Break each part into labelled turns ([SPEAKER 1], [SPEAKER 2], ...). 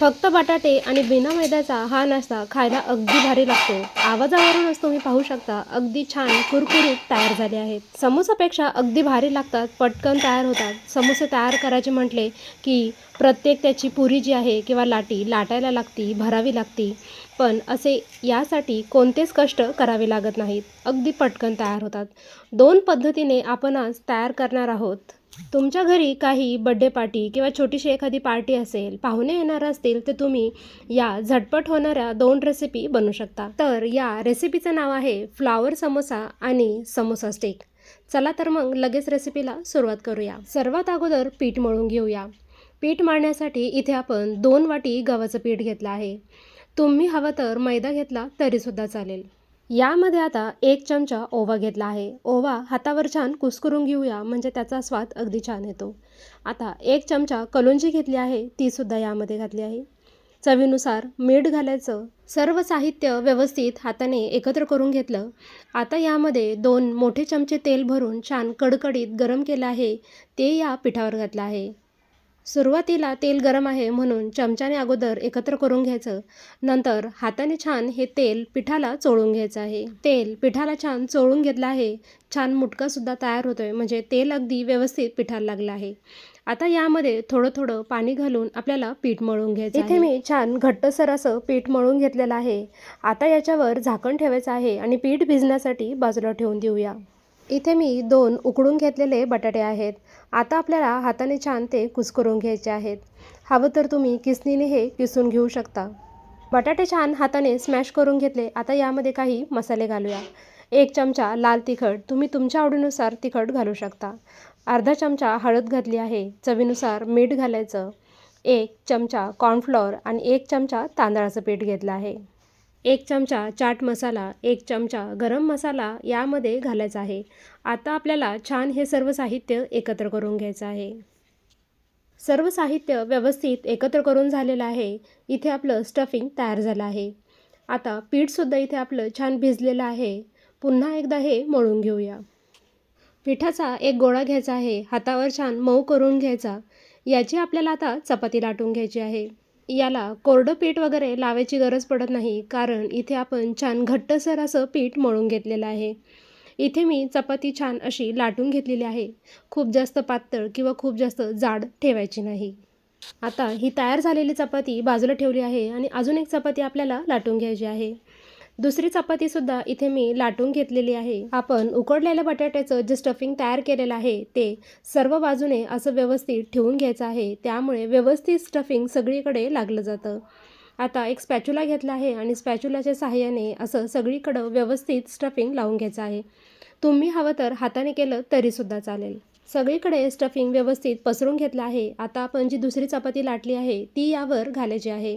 [SPEAKER 1] फक्त बटाटे आणि बिना मैद्याचा हा नाश्ता खायला अगदी भारी लागतो. आवाजावरूनच तुम्ही पाहू शकता अगदी छान कुरकुरीत तयार झाले आहेत. समोसापेक्षा अगदी भारी लागतात पटकन तयार होतात. समोसे तयार करायचे म्हटले की प्रत्येक त्याची पुरी जी आहे किंवा लाटी लाटायला लागती भरावी लागती. पण असे यासाठी कोणतेच कष्ट करावे लागत नाहीत. अगदी पटकन तयार होतात. दोन पद्धतीने आपण आज तयार करणार आहोत. तुमच्या घरी काही बड्डे पार्टी किंवा छोटीशी एखादी पार्टी असेल पाहुणे येणार असतील तर तुम्ही या झटपट होणाऱ्या दोन रेसिपी बनवू शकता. तर या रेसिपीचं नाव आहे फ्लावर समोसा आणि समोसा स्टेक चला तर मग लगेच रेसिपीला सुरुवात करूया. सर्वात अगोदर पीठ मळून घेऊया. पीठ मळण्यासाठी इथे आपण दोन वाटी गव्हाचं पीठ घेतलं आहे. तुम्ही हवं तर मैदा घेतला तरीसुद्धा चालेल. यामध्ये आता एक चमचा ओवा घेतला आहे. ओवा हातावर छान कुस्करून घेऊया म्हणजे त्याचा स्वाद अगदी छान येतो. आता एक चमचा कलोंजी घेतली आहे तीसुद्धा यामध्ये घातली आहे. चवीनुसार मीठ घालायचं. सर्व साहित्य व्यवस्थित हाताने एकत्र करून घेतलं. आता यामध्ये दोन मोठे चमचे तेल भरून छान कडकडीत गरम केलं आहे. ते या पिठावर घातलं आहे. सुरुवातीला तेल गरम आहे म्हणून चमच्याने अगोदर एकत्र करून घ्यायचं. नंतर हाताने छान हे तेल पिठाला चोळून घ्यायचं आहे. तेल पिठाला छान चोळून घेतलं आहे. छान मुटकासुद्धा तयार होतो आहे म्हणजे तेल अगदी व्यवस्थित पिठाला लागलं आहे. आता यामध्ये थोडं थोडं पाणी घालून आपल्याला पीठ मळून घ्यायचं इथे मी छान घट्टसर असं पीठ मळून घेतलेलं आहे. आता याच्यावर झाकण ठेवायचं आहे आणि पीठ भिजण्यासाठी बाजूला ठेवून देऊया. इथे मी दोन उकडून घेतलेले बटाटे आहेत. आता आपल्याला हाताने छान ते कुसकरून घ्यायचे आहेत. हवं तर तुम्ही किसनीने हे किसून घेऊ शकता. बटाटे छान हाताने स्मॅश करून घेतले. आता यामध्ये काही मसाले घालूया. एक चमचा लाल तिखट. तुम्ही तुमच्या आवडीनुसार तिखट घालू शकता. अर्धा चमचा हळद घातली आहे. चवीनुसार मीठ घालायचं. एक चमचा कॉर्नफ्लॉर आणि एक चमचा तांदळाचं पीठ घेतलं आहे. एक चमचा चाट मसाला एक चमचा गरम मसाला यामध्ये घालायचा आहे. आता आपल्याला छान हे सर्व साहित्य एकत्र करून घ्यायचं आहे. सर्व साहित्य व्यवस्थित एकत्र करून झालेलं आहे. इथे आपलं स्टफिंग तयार झालं आहे. आता पीठसुद्धा इथे आपलं छान भिजलेलं आहे. पुन्हा एकदा हे मळून घेऊया. पिठाचा एक गोळा घ्यायचा आहे. हातावर छान मऊ करून घ्यायचा. याची आपल्याला आता चपाती लाटून घ्यायची आहे. याला कोरडं पीठ वगैरे लावायची गरज पडत नाही कारण इथे आपण छान घट्टसर असं पीठ मळून घेतलेलं आहे. इथे मी चपाती छान अशी लाटून घेतलेली आहे. खूप जास्त पातळ किंवा खूप जास्त जाड ठेवायची नाही. आता ही तयार झालेली चपाती बाजूला ठेवली आहे आणि अजून एक चपाती आपल्याला लाटून घ्यायची आहे. दुसरी चपातीसुद्धा इथे मी लाटून घेतलेली आहे. आपण उकडलेल्या बटाट्याचं जे स्टफिंग तयार केलेलं आहे ते सर्व बाजूने असं व्यवस्थित ठेवून घ्यायचं आहे. त्यामुळे व्यवस्थित स्टफिंग सगळीकडे लागलं जातं. आता एक स्पॅच्युला घेतला आहे आणि स्पॅच्युलाच्या सहाय्याने असं सगळीकडं व्यवस्थित स्टफिंग लावून घ्यायचं आहे. तुम्ही हवं तर हाताने केलं तरीसुद्धा चालेल. सगळीकडे स्टफिंग व्यवस्थित पसरून घेतलं आहे. आता आपण जी दुसरी चपाती लाटली आहे ती यावर घालायची आहे.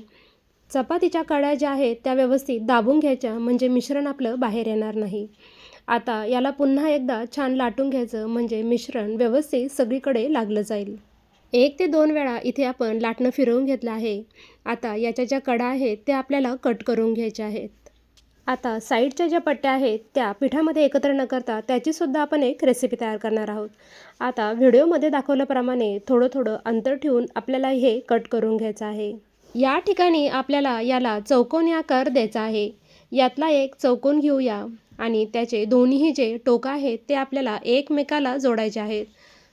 [SPEAKER 1] चपातीच्या कड्या ज्या आहेत त्या व्यवस्थित दाबून घ्यायच्या म्हणजे मिश्रण आपलं बाहेर येणार नाही. आता याला पुन्हा एकदा छान लाटून घ्यायचं म्हणजे मिश्रण व्यवस्थित सगळीकडे लागलं जाईल. एक ते दोन वेळा इथे आपण लाटणं फिरवून घेतलं आहे. आता याच्या ज्या कडा आहेत त्या आपल्याला कट करून घ्यायच्या आहेत. आता साईडच्या ज्या पट्ट्या आहेत त्या पिठामध्ये एकत्र न करता त्याचीसुद्धा आपण एक रेसिपी तयार करणार आहोत. आता व्हिडिओमध्ये दाखवल्याप्रमाणे थोडं थोडं अंतर ठेवून आपल्याला हे कट करून घ्यायचं आहे. या ठिकाणी आपल्याला याला चौकोनी आकार द्यायचा आहे. यातला एक चौकोन घेऊया आणि त्याचे दोन्हीही जे टोकं आहेत ते आपल्याला एकमेकाला जोडायचे आहेत.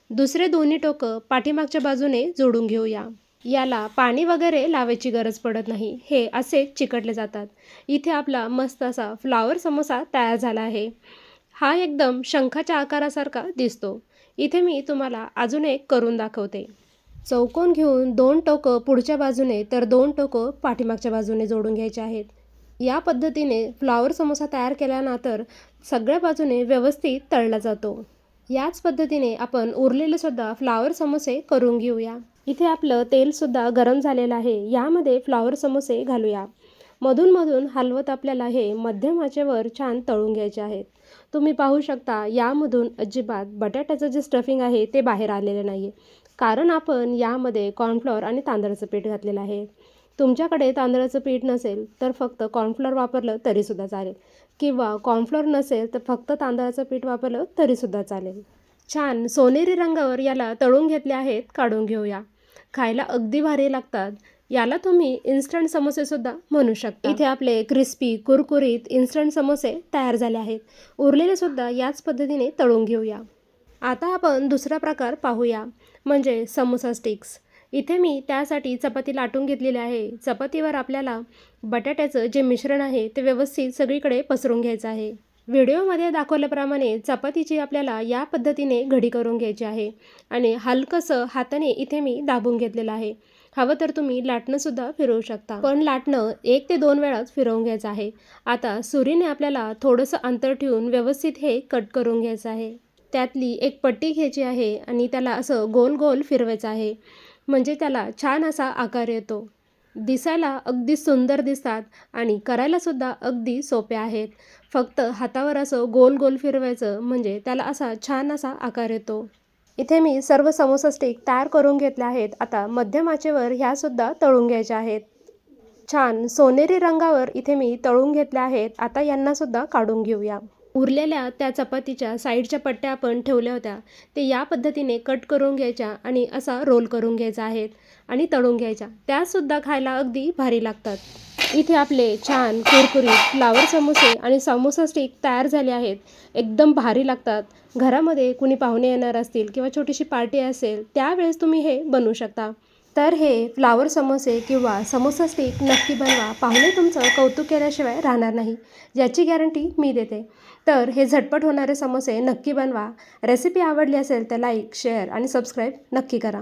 [SPEAKER 1] दुसरे दोन्ही टोकं पाठीमागच्या बाजूने जोडून घेऊया. याला पाणी वगैरे लावायची गरज पडत नाही. हे असे चिकटले जातात. इथे आपला मस्त असा फ्लावर समोसा तयार झाला आहे. हा एकदम शंखाच्या आकारासारखा दिसतो. इथे मी तुम्हाला अजून एक करून दाखवते. चौकोन घेऊन दोन टोकं पुढच्या बाजूने तर दोन टोकं पाठीमागच्या बाजूने जोडून घ्यायचे आहेत. या पद्धतीने फ्लावर समोसा तयार केल्यानंतर सगळ्या बाजूने व्यवस्थित तळला जातो. याच पद्धतीने आपण उरलेलेसुद्धा फ्लॉवर फ्लावर समोसे करून घेऊया. इथे आपलं तेलसुद्धा गरम झालेलं आहे. यामध्ये फ्लावर समोसे घालूया. मधूनमधून हलवत आपल्याला हे मध्यम आचेवर छान तळून घ्यायचे आहेत. तुम्ही पाहू शकता यामधून अजिबात बटाट्याचं जे स्टफिंग आहे ते बाहेर आलेलं नाही आहे कारण आपण यामध्ये कॉर्नफ्लॉर आणि तांदळाचं पीठ घातलेलं आहे. तुमच्याकडे तांदळाचं पीठ नसेल तर फक्त कॉर्नफ्लॉर वापरलं तरीसुद्धा चालेल. किंवा कॉर्नफ्लॉर नसेल तर फक्त तांदळाचं पीठ वापरलं तरीसुद्धा चालेल. छान सोनेरी रंगावर याला तळून घेतले आहेत काढून घेऊया. खायला अगदी भारी लागतात. याला तुम्ही इन्स्टंट समोसेसुद्धा म्हणू शकता. इथे आपले क्रिस्पी कुरकुरीत इन्स्टंट समोसे तयार झाले आहेत. उरलेले सुद्धा याच पद्धतीने तळून घेऊया. आता आपण दुसरा प्रकार पाहूया म्हणजे समोसा स्टिक्स इथे मी त्यासाठी चपाती लाटून घेतलेली आहे. चपातीवर आपल्याला बटाट्याचं जे मिश्रण आहे ते व्यवस्थित सगळीकडे पसरून घ्यायचं आहे. व्हिडिओमध्ये दाखवल्याप्रमाणे चपातीची आपल्याला या पद्धतीने घडी करून घ्यायची आहे आणि हलकंसं हाताने इथे मी दाबून घेतलेलं आहे. हवं तर तुम्ही लाटणंसुद्धा फिरवू शकता. पण लाटणं एक ते दोन वेळाच फिरवून घ्यायचं आहे. आता सुरीने आपल्याला थोडंसं अंतर ठेवून व्यवस्थित हे कट करून घ्यायचं आहे. त्यातली एक पट्टी घ्यायची आहे आणि त्याला असं गोल गोल फिरवायचं आहे. म्हणजे त्याला छान असा आकार येतो. दिसायला अगदी सुंदर दिसतात आणि करायलासुद्धा अगदी सोपे आहेत. फक्त हातावर असं गोल गोल फिरवायचं म्हणजे त्याला असा छान असा आकार येतो. इथे मी सर्व समोसा स्टिक तयार करून घेतल्या आहेत. आता मध्यम आचेवर ह्यासुद्धा तळून घ्यायच्या आहेत. छान सोनेरी रंगावर इथे मी तळून घेतल्या आहेत. आता यांनासुद्धा काढून घेऊया. उरलेल्या त्या चपातीच्या साईडच्या पट्ट्या आपण ठेवल्या होत्या. ते या पद्धतीने कट करून घ्यायच्या आणि असा रोल करून घ्यायचा आहेत आणि तळून घ्यायच्या. त्यासुद्धा खायला अगदी भारी लागतात. इथे आपले छान कुरकुरीत फ्लावर समोसे आणि समोसा स्टिक तयार झाले आहेत. एकदम भारी लागतात. घरामध्ये कुणी पाहुणे येणार असतील किंवा छोटीशी पार्टी असेल त्यावेळेस तुम्ही हे बनवू शकता. तर हे फ्लावर समोसे किंवा समोसा स्टिक नक्की बनवा. पाहुणे तुमचं कौतुक केल्याशिवाय राहणार नाही. याची गॅरंटी मी देते. तर हे झटपट होणारे समोसे नक्की बनवा. रेसिपी आवडली असेल तर लाईक शेअर आणि सबस्क्राईब नक्की करा.